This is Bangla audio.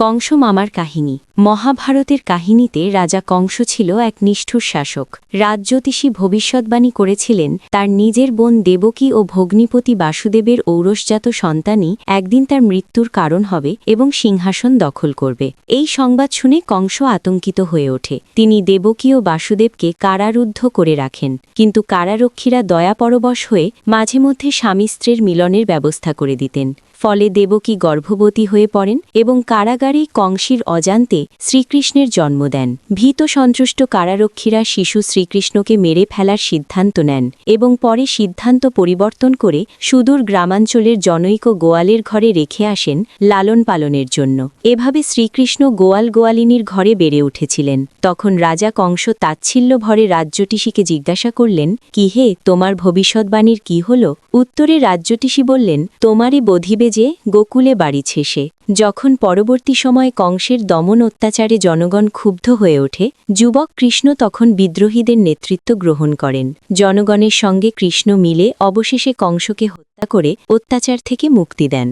কংস মামার কাহিনী। মহাভারতের কাহিনীতে রাজা কংস ছিল এক নিষ্ঠুর শাসক। রাজজ্যোতিষী ভবিষ্যৎবাণী করেছিলেন, তার নিজের বোন দেবকী ও ভগ্নিপতি বাসুদেবের ঔরসজাত সন্তানই একদিন তার মৃত্যুর কারণ হবে এবং সিংহাসন দখল করবে। এই সংবাদ শুনে কংস আতঙ্কিত হয়ে ওঠে। তিনি দেবকী ও বাসুদেবকে কারারুদ্ধ করে রাখেন, কিন্তু কারারক্ষীরা দয়াপরবশ হয়ে মাঝে মধ্যে স্বামী স্ত্রীর মিলনের ব্যবস্থা করে দিতেন। ফলে দেবকী গর্ভবতী হয়ে পড়েন এবং কারাগারেই কংসীর অজান্তে শ্রীকৃষ্ণের জন্ম দেন। ভীত সন্তুষ্ট কারারক্ষীরা শিশু শ্রীকৃষ্ণকে মেরে ফেলার সিদ্ধান্ত নেন এবং পরে সিদ্ধান্ত পরিবর্তন করে সুদূর গ্রামাঞ্চলের জনৈক গোয়ালের ঘরে রেখে আসেন লালন পালনের জন্য। এভাবে শ্রীকৃষ্ণ গোয়াল গোয়ালিনীর ঘরে বেড়ে উঠেছিলেন। তখন রাজা কংস তাচ্ছিল্য ভরে রাজ্যটিসিকে জিজ্ঞাসা করলেন, কি হে, তোমার ভবিষ্যৎবাণীর কি হল? উত্তরে রাজ্যটিসি বললেন তোমারই বধিবে যে গোকুলে বাড়িছে সে। যখন পরবর্তী সময়ে কংসের দমন অত্যাচারে জনগণ ক্ষুব্ধ হয়ে ওঠে, যুবক কৃষ্ণ তখন বিদ্রোহীদের নেতৃত্ব গ্রহণ করেন। জনগণের সঙ্গে কৃষ্ণ মিলে অবশেষে কংসকে হত্যা করে অত্যাচার থেকে মুক্তি দেন।